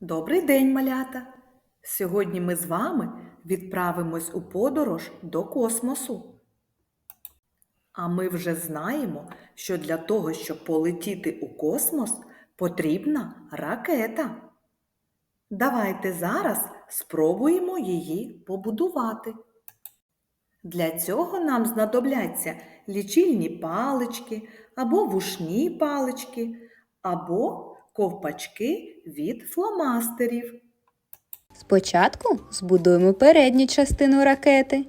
Добрий день, малята! Сьогодні ми з вами відправимось у подорож до космосу. А ми вже знаємо, що для того, щоб полетіти у космос, потрібна ракета. Давайте зараз спробуємо її побудувати. Для цього нам знадобляться лічильні палички або вушні палички, або ковпачки від фломастерів. Спочатку збудуємо передню частину ракети.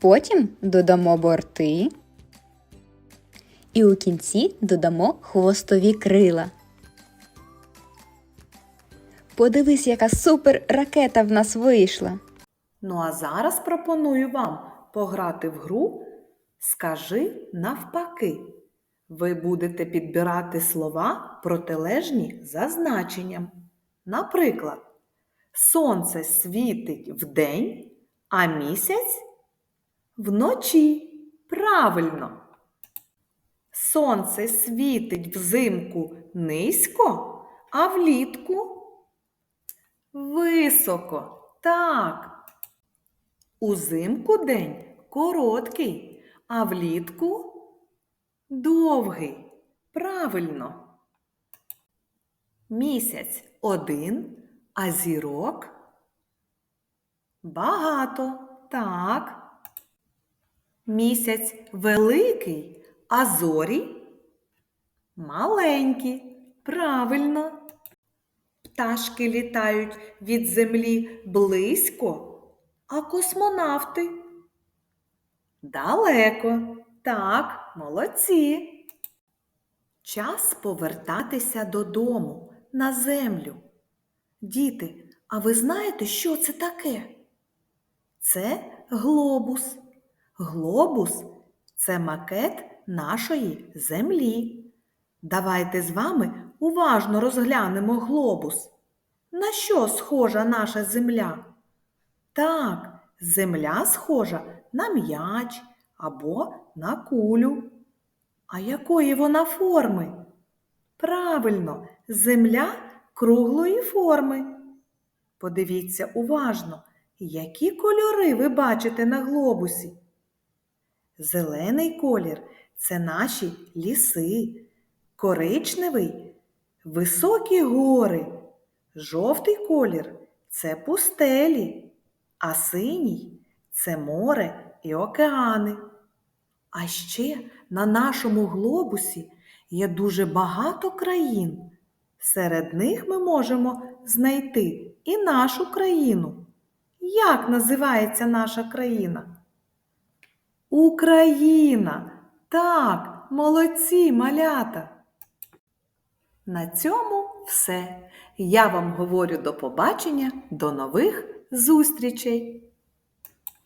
Потім додамо борти. І у кінці додамо хвостові крила. Подивись, яка супер ракета в нас вийшла. Ну а зараз пропоную вам пограти в гру Скажи навпаки. Ви будете підбирати слова протилежні за значенням. Наприклад, сонце світить вдень, а місяць вночі. Правильно. Сонце світить взимку низько, а влітку високо. Так. Узимку день короткий, а влітку довгий. Правильно. Місяць один, а зірок багато. Так. Місяць великий, а зорі маленькі. Правильно. Пташки літають від землі близько, а космонавти далеко. Так, молодці. Час повертатися додому на землю. Діти, а ви знаєте, що це таке? Це глобус. Глобус це макет нашої землі. Давайте з вами уважно розглянемо глобус. На що схожа наша земля? Так, земля схожа на м'яч або на кулю. А якої вона форми? Правильно, земля круглої форми. Подивіться уважно, які кольори ви бачите на глобусі. Зелений колір це наші ліси, коричневий високі гори, жовтий колір це пустелі, а синій це море і океани. А ще на нашому глобусі є дуже багато країн. Серед них ми можемо знайти і нашу країну. Як називається наша країна? Україна. Так, молодці малята. На цьому все. Я вам говорю до побачення, до нових зустрічей!